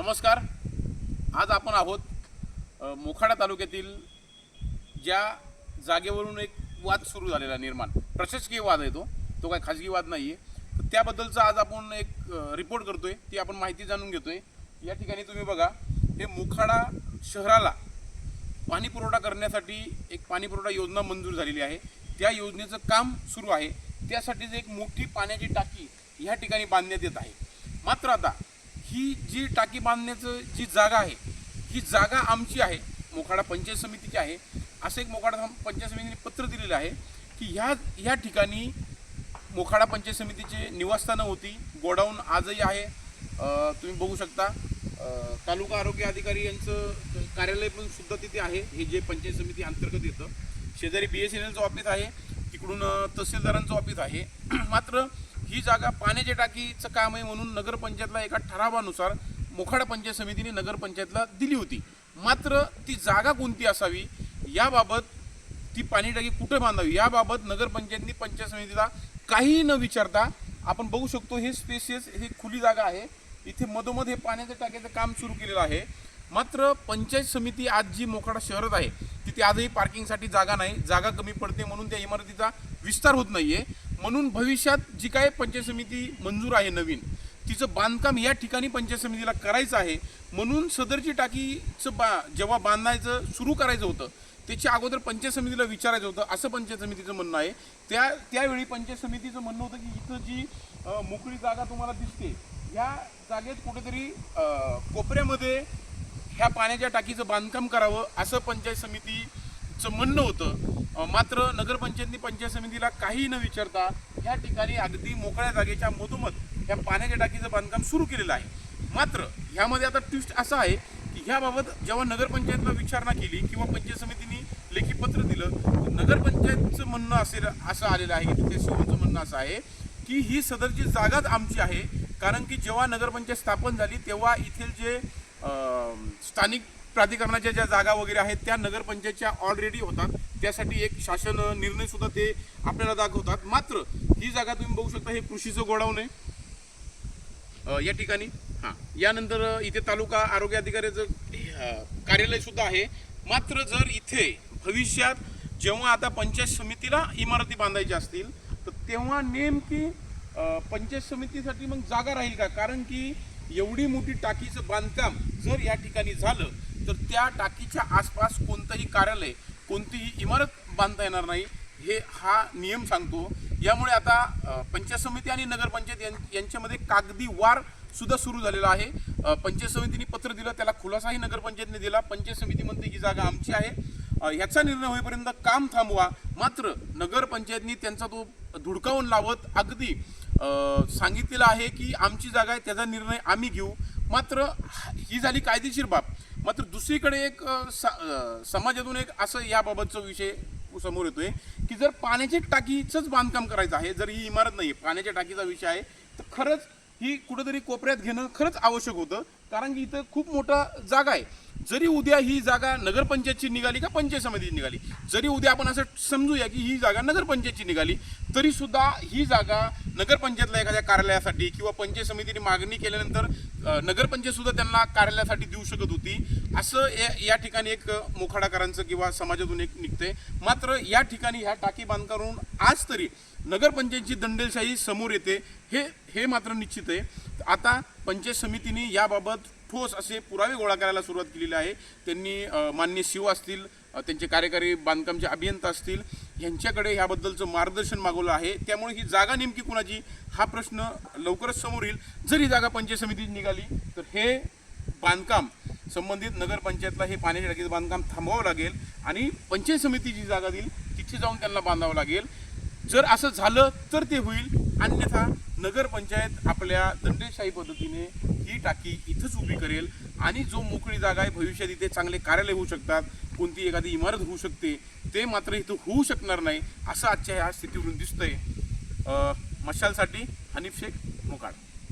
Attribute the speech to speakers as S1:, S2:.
S1: नमस्कार. आज आपण आहोत मोखाडा तालुक्यातील ज्या जागेवरून एक वाद सुरू झालेला निर्माण. प्रशासकीय वाद आहे तो. तो काय खाजगी वाद नाही आहे तर त्याबद्दलचा आज आपण एक रिपोर्ट करतो आहे ती आपण माहिती जाणून घेतो आहे या ठिकाणी तुम्ही बघा हे मोखाडा शहराला पाणीपुरवठा करण्यासाठी एक पाणीपुरवठा योजना मंजूर झालेली आहे. त्या योजनेचं काम सुरू आहे. त्यासाठीच एक मोठी पाण्याची टाकी ह्या ठिकाणी बांधण्यात येत आहे. मात्र आता ही जी टाकी बांधण्याचं जी जागा आहे ही जागा आमची आहे मोखाडा पंचायत समितीची आहे. असं एक मोखाडा पंचायत समितीने पत्र दिलेलं आहे की ह्या ह्या ठिकाणी मोखाडा पंचायत समितीचे निवासस्थानं होती गोडाऊन आजही आहे. तुम्ही बघू शकता तालुका आरोग्य अधिकारी यांचं कार्यालय पण सुद्धा तिथे आहे. हे जे पंचायत समिती अंतर्गत येतं. शेजारी बी एस एन एलचं ऑफिस आहे तिकडून तहसीलदारांचं ऑफिस आहे. मात्र ही जागा पाण्याच्या टाकीचं काम आहे म्हणून नगरपंचायतला एका ठरावानुसार मोखाडा पंचायत समितीने नगरपंचायतला दिली होती. मात्र ती जागा कोणती असावी याबाबत ती पाणी टाकी कुठे बांधावी याबाबत नगरपंचायतनी पंचायत समितीला काहीही न विचारता आपण बघू शकतो हे स्पेसियस ही खुली जागा आहे. इथे मधोमध हे पाण्याच्या टाक्याचं काम सुरू केलेलं आहे. मात्र पंचायत समिती आज जी मोखाडा शहरात आहे तिथे आजही पार्किंगसाठी जागा नाही. जागा कमी पडते म्हणून त्या इमारतीचा विस्तार होत नाही आहे म्हणून भविष्यात जी काय पंचायत समिती मंजूर आहे नवीन तिचं बांधकाम या ठिकाणी पंचायत समितीला करायचं आहे. म्हणून सदरची टाकीचं बा जेव्हा बांधायचं सुरू करायचं होतं त्याच्या अगोदर पंचायत समितीला विचारायचं होतं असं पंचायत समितीचं म्हणणं आहे. त्या त्यावेळी पंचायत समितीचं म्हणणं होतं की इथं जी मोकळी जागा तुम्हाला दिसते या जागेत कुठेतरी कोपऱ्यामध्ये ह्या पाण्याच्या टाकीचं बांधकाम करावं असं पंचायत समितीचं म्हणणं होतं. मात्र नगरपंचायतनी पंचायत समितीला काही न विचारता या ठिकाणी अगदी मोकळ्या जागेच्या मधोमध ह्या पाण्याच्या टाकीचं बांधकाम सुरू केलेलं आहे. मात्र ह्यामध्ये आता ट्विस्ट असं आहे की ह्याबाबत जेव्हा नगरपंचायतला विचारणा केली किंवा पंचायत समितीने लेखी पत्र दिलं नगरपंचायतचं म्हणणं असेल असं आलेलं आहे की तिथे शिवचं म्हणणं असं आहे की ही सदरची जागाच आमची आहे. कारण की जेव्हा नगरपंचायत स्थापन झाली तेव्हा येथील जे स्थानिक प्राधिकरणाच्या ज्या जागा वगैरे आहेत त्या नगरपंचायतच्या ऑलरेडी होतात. त्यासाठी एक शासन निर्णय सुद्धा ते आपल्याला दाखवतात. मात्र ही जागा तुम्ही बघू शकता हे कृषीचं गोडाऊन आहे. या ठिकाणी. हां. यानंतर इथे तालुका आरोग्य अधिकाऱ्याचं कार्यालय सुद्धा आहे. मात्र जर इथे भविष्यात जेव्हा आता पंचायत समितीला इमारती बांधायच्या असतील तर तेव्हा नेमकी पंचायत समितीसाठी मग जागा राहील का? कारण की एवढी मोठी टाकीचं बांधकाम जर या ठिकाणी झालं तर त्या टाकीच्या आसपास कोणतंही कार्यालय कोणतीही इमारत बांधता येणार नाही हे हा नियम सांगतो. यामुळे आता पंचायत समिती आणि नगरपंचायत यां- यांच्यामध्ये कागदी वार सुद्धा सुरू झालेला आहे. पंचायत समितीने पत्र दिलं त्याला खुलासाही नगरपंचायतने दिला. पंचायत समिती म्हणते ही जागा आमची आहे. ह्याचा याचा निर्णय होईपर्यंत काम थांबवा. मात्र नगरपंचायतनी त्यांचा तो धुडकावून लावत अगदी सांगितलेलं आहे की आमची जागा आहे त्याचा निर्णय आम्ही घेऊ. मात्र ही झाली कायदेशीर बाब. मात्र दुसरीकडे एक सा- समाजातून एक असं याबाबतचा विषय समोर येतोय की जर पाण्याच्या टाकीचंच बांधकाम करायचं आहे जर ही इमारत नाही पाण्याच्या टाकीचा विषय आहे तर खरंच ही कुठेतरी कोपऱ्यात घेणं खरंच आवश्यक होतं कारण की इथं खूप मोठा जागा आहे. जरी उद्या ही जागा नगरपंचायतची निघाली का पंचायत समितीची निघाली जरी उद्या आपण असं समजूया की ही जागा नगरपंचायतची निघाली तरी सुद्धा ही जागा नगरपंचायतला एखाद्या कार्यालयासाठी किंवा पंचायत समितीने मागणी केल्यानंतर नगरपंचायतसुद्धा नगरपंचायत सुद्धा त्यांना कार्यालयासाठी देऊ शकत होती. असं या- या ठिकाणी एक मोखाडाकरांचं किंवा समाजातून एक निघते. मात्र या ठिकाणी ह्या टाकी बांधकारून आज तरी नगरपंचायतची दंडेलशाही समोर येते हे हे मात्र निश्चित आहे. आता पंचायत समितीने याबाबत ठोस असे पुरावे गोळा करायला सुरुवात केलेली आहे. त्यांनी मान्य शिव असतील त्यांचे कार्यकारी बांधकामचे अभियंता असतील यांच्याकडे ह्याबद्दलचं मार्गदर्शन मागवलं आहे. त्यामुळे ही जागा नेमकी कुणाची? हा प्रश्न लवकरच समोर येईल. जर ही जागा पंचायत समितीची निघाली तर हे बांधकाम संबंधित नगरपंचायतला हे पाण्याच्या टाकीचं बांधकाम थांबवावं लागेल आणि पंचायत समिती जी जागा देईल तिथे जाऊन त्यांना बांधावं लागेल. जर असं झालं तर ते होईल. अन्यथा नगरपंचायत आपल्या दंडेशाही पद्धतीने ही टाकी इथंच उभी करेल आणि जो मोकळी जागा आहे भविष्यात इथे चांगले कार्यालय होऊ शकतात कोणती एखादी इमारत होऊ शकते ते मात्र इथं होऊ शकणार नाही असं आजच्या ह्या स्थितीवरून दिसतंय. मशालसाठी हनीफ शेख मोकाड.